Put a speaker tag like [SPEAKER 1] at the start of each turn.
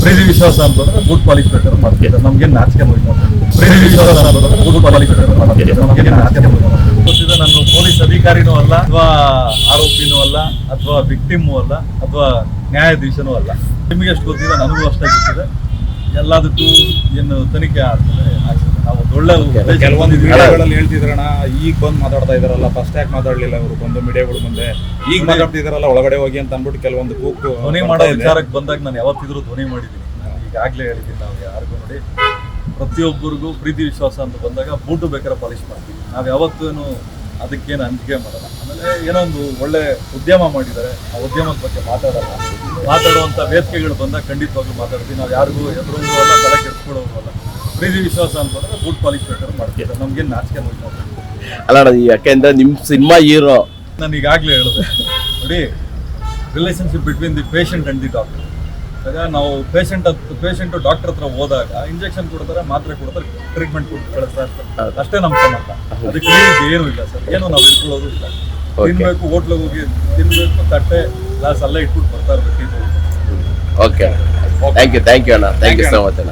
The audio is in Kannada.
[SPEAKER 1] ಪ್ರೀತಿ ವಿಶ್ವಾಸ ಅಂತಂದ್ರೆ ಗುಡ್ ಪಾಲಿಸಿ ಪ್ರಕಾರ ಮಾಡ್ತಿದ್ದಾರೆ ನಮ್ಗೆ ನಾಚಿಕೆ ಮುಗಿತಾರೆ ಪ್ರೀತಿ ವಿಶ್ವಾಸ ಅಂತಂದ್ರೆ ಗುಡ್ ಪಾಲಿಸಿ ಪ್ರಕಾರ ಮಾಡ್ತಿದ್ದಾರೆ ನಮ್ಗೆ ನಾಚಿಕೆ ಮುಗಿತಾರೆ ನಾನು ಪೊಲೀಸ್ ಅಧಿಕಾರಿನೂ ಅಲ್ಲ ಅಥವಾ ಆರೋಪಿನೂ ಅಲ್ಲ ಅಥವಾ ವಿಕ್ಟಿಮೂ ಅಲ್ಲ ಅಥವಾ ನ್ಯಾಯಾಧೀಶನೂ ಅಲ್ಲ. ನಿಮಗೆ ಎಷ್ಟು ಗೊತ್ತಿದೆ? ನನಗೂ ಅಷ್ಟೇ ಗೊತ್ತಿದೆ. ಎಲ್ಲದಕ್ಕೂ ಏನು ತನಿಖೆ ಆಗ್ತದೆ ಆಗ್ತದೆ. ನಾವು ಒಳ್ಳೆ
[SPEAKER 2] ಕೆಲವೊಂದು. ಹೇಳ್ತಿದ್ರಣ ಈಗ ಬಂದು ಮಾತಾಡ್ತಾ ಇದಾರಲ್ಲ ಫಸ್ಟ್ ಯಾಕೆ ಮಾತಾಡ್ಲಿಲ್ಲ ಅವರು ಬಂದು ಮೀಡಿಯಾಗಳು ಮುಂದೆ. ಈಗ ಮಾತಾಡ್ತಿದಾರಲ್ಲ ಒಳಗಡೆ ಹೋಗಿ ಅಂತ ಅಂದ್ಬಿಟ್ಟು ಕೆಲವೊಂದು ಕೂಗು
[SPEAKER 1] ಧ್ವನಿ ಮಾಡೋ. ವಿಚಾರಕ್ಕೆ ಬಂದಾಗ ನಾನು ಯಾವತ್ತಿದ್ರೂ ಧ್ವನಿ ಮಾಡಿದ್ದೀನಿ. ನಾನು ಈಗಾಗಲೇ ಹೇಳಿದ್ದೀನಿ ನಾವು ಯಾರಿಗೂ ನೋಡಿ. ಪ್ರತಿಯೊಬ್ಬರಿಗೂ ಪ್ರೀತಿ ವಿಶ್ವಾಸ ಅಂತ ಬಂದಾಗ ಬೂಟು ಬೇಕಾದ್ರೆ ಪಾಲಿಶ್ ಮಾಡ್ತೀವಿ. ನಾವು ಯಾವತ್ತೂ ಅದಕ್ಕೇನು ಅಂಜಿಕೆ ಮಾಡಲ್ಲ. ಆಮೇಲೆ ಏನೋ ಒಂದು ಒಳ್ಳೆ ಉದ್ಯಮ ಮಾಡಿದ್ದಾರೆ. ಆ ಉದ್ಯಮದ ಬಗ್ಗೆ ಮಾತಾಡಲ್ಲ. ಮಾತಾಡುವಂಥ ವೇದಿಕೆಗಳು ಬಂದಾಗ ಖಂಡಿತವಾಗ್ಲೂ ಮಾತಾಡ್ತೀವಿ. ನಾವು ಯಾರಿಗೂ ಎದುರು ಅಲ್ಲ ತಲೆ ಕೆಡಿಸ್ಕೊಳ್ಳೋದು ಅಲ್ಲ. ಪ್ರೀತಿ ವಿಶ್ವಾಸ ಅಂತಂದ್ರೆ ಗುಡ್ ಪಾಲಿಶ್ ಬೇಕಾದ್ರೆ ಮಾಡ್ತೀವಿ. ನಮ್ಗೇನು ನಾಚಿಕೆ
[SPEAKER 3] ಅಲ್ಲ ಅಣ್ಣ, ಯಾಕೆಂದ್ರೆ ನಿಮ್ಮ ಸಿನಿಮಾ ಹೀರೋ
[SPEAKER 1] ನಾನು ಈಗಾಗಲೇ ಹೇಳಿದೆ. ನೋಡಿ relationship between the patient and the doctor ಈಗ ನಾವು ಪೇಷಂಟ್ ಪೇಷಂಟ್ ಡಾಕ್ಟರ್ ಹತ್ರ ಹೋದಾಗ ಇಂಜೆಕ್ಷನ್ ಕೊಡ್ತಾರೆ ಮಾತ್ರೆ ಕೊಡ್ತಾರೆ ಟ್ರೀಟ್ಮೆಂಟ್ ಕೊಟ್ಟು ಕಳಿಸ್ತಾ ಇರ್ತಾರೆ. ಅಷ್ಟೇ ನಮ್ಮ ಸಂಬಂಧ ಅದಕ್ಕೆ ಏನು ಇಲ್ಲ ಸರ್. ಏನು ನಾವು ಇಟ್ಕೊಳ್ಳೋದು ಇಲ್ಲ. ತಿನ್ಬೇಕು ಹೋಟ್ಲಿಗೆ ಹೋಗಿ ತಿನ್ಬೇಕು ತಟ್ಟೆ ಗ್ಲಾಸ್ ಅಲ್ಲೇ ಇಟ್ಬಿಟ್ಟು ಬರ್ತಾ ಇರ್ಬೇಕು
[SPEAKER 3] okay thank you thank you ಅಣ್ಣ. ಥ್ಯಾಂಕ್ ಯು ಸೊ ಮಚ್ ಅಣ್ಣ.